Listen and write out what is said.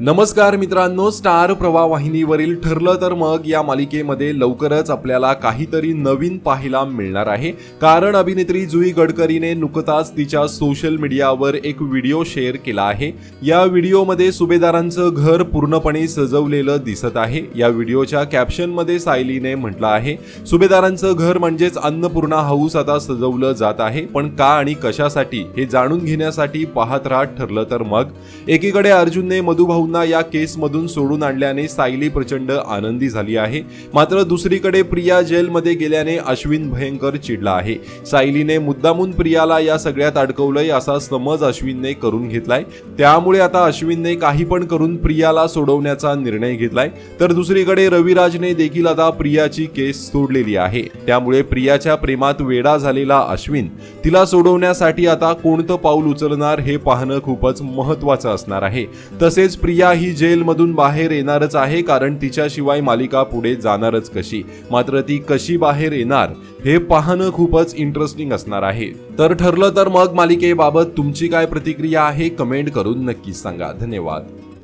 नमस्कार मित्रांनो स्टार प्रवाह वाहिनीवरील ठरलं तर मग या मालिकेमध्ये लवकरच आपल्याला काहीतरी नवीन पाहायला मिळणार आहे. कारण अभिनेत्री जुई गडकरीने नुकताच तिच्या सोशल मीडियावर एक व्हिडिओ शेअर केला आहे. या व्हिडिओमध्ये सुभेदारांचं घर पूर्णपणे सजवलेलं दिसत आहे. या व्हिडिओच्या कॅप्शनमध्ये सायलीने म्हटलं आहे सुभेदारांचं घर म्हणजेच अन्नपूर्णा हाऊस आता सजवलं जात आहे. पण का आणि कशासाठी हे जाणून घेण्यासाठी पाहत राहत ठरलं तर मग. एकीकडे अर्जुनने मधुभाऊ मधुभाऊंना या केसमधून सोडून आणल्याने सायली प्रचंड आनंदी झाली आहे. मात्र दुसरीकडे प्रिया जेलमध्ये गेल्याने अश्विन भयंकर चिडला आहे. सायलीने मुद्दामून प्रियाला या सगळ्यात अडकवलंय असा समज अश्विनने करून घेतलाय. त्यामुळे आता अश्विनने काही पण करून प्रियाला सोडवण्याचा निर्णय घेतलाय. तर दुसरीकडे रविराजने देखील आता प्रियाची केस सोडलेली आहे. त्यामुळे प्रियाच्या प्रेमात वेडा झालेला अश्विन तिला सोडवण्यासाठी आता कोणतं पाऊल उचलणार हे पाहणं खूपच महत्वाचं असणार आहे. तसेच प्रिया प्रिया ही जेलमधून बाहेर येणारच आहे कारण तिच्याशिवाय मालिका पुढे जाणारच कशी? मात्र ती कशी बाहेर येणार हे पाहणं खूपच इंटरेस्टिंग असणार आहे. तर ठरलं तर मग मालिकेबाबत तुमची काय प्रतिक्रिया आहे कमेंट करून नक्कीच सांगा. धन्यवाद.